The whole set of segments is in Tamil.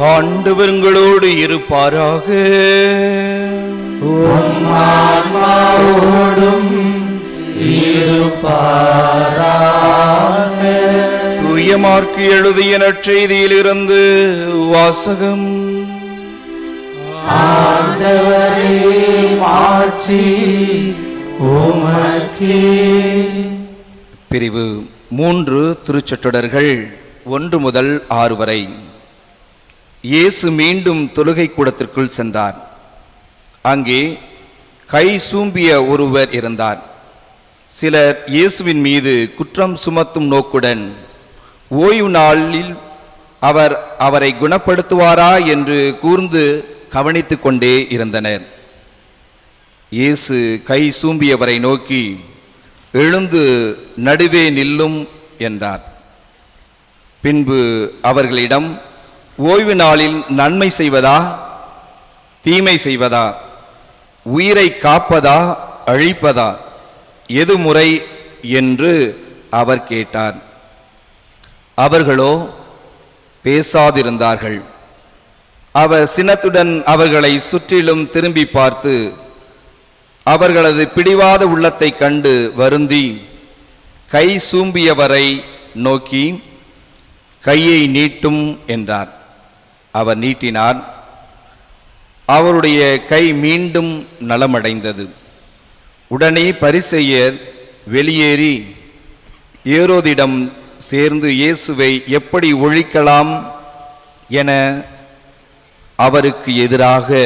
ஆண்டவர்களோடு இருப்பாராக. தூயமார்க்கு எழுதிய நற்செய்தியிலிருந்து வாசகம். ஆண்டவரே மாட்சி பிரிவு மூன்று திருச்சொற்றொடர்கள் ஒன்று முதல் ஆறு வரை. இயேசு மீண்டும் தொழுகை கூடத்திற்குள் சென்றார். அங்கே கை சூம்பிய ஒருவர் இருந்தார். சிலர் இயேசுவின் மீது குற்றம் சுமத்தும் நோக்குடன் ஓய்வு நாளில் அவர் அவரை குணப்படுத்துவாரா? என்று கூர்ந்து கவனித்து கொண்டே இருந்தனர். இயேசு கை சூம்பியவரை நோக்கி எழுந்து நடுவே நில்லும் என்றார். பின்பு அவர்களிடம் ஓய்வு நாளில் நன்மை செய்வதா? தீமை செய்வதா? உயிரை காப்பதா? அழிப்பதா? எது முறை என்று அவர் கேட்டார். அவர்களோ பேசாதிருந்தார்கள். அவர் சினத்துடன் அவர்களை சுற்றிலும் திரும்பி பார்த்து அவர்களது பிடிவாத உள்ளத்தை கண்டு வருந்தி கை சூம்பியவரை நோக்கி கையை நீட்டும் என்றார். அவர் நீட்டினார். அவருடைய கை மீண்டும் நலமடைந்தது. உடனே பரிசெயர் வெளியேறி ஏரோதிடம் சேர்ந்து இயேசுவை எப்படி ஒழிக்கலாம் என அவருக்கு எதிராக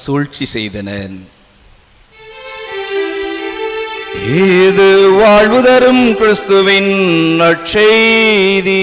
சூழ்ச்சி செய்தனர். இது வாழ்வு தரும் கிறிஸ்துவின் நற்செய்தி?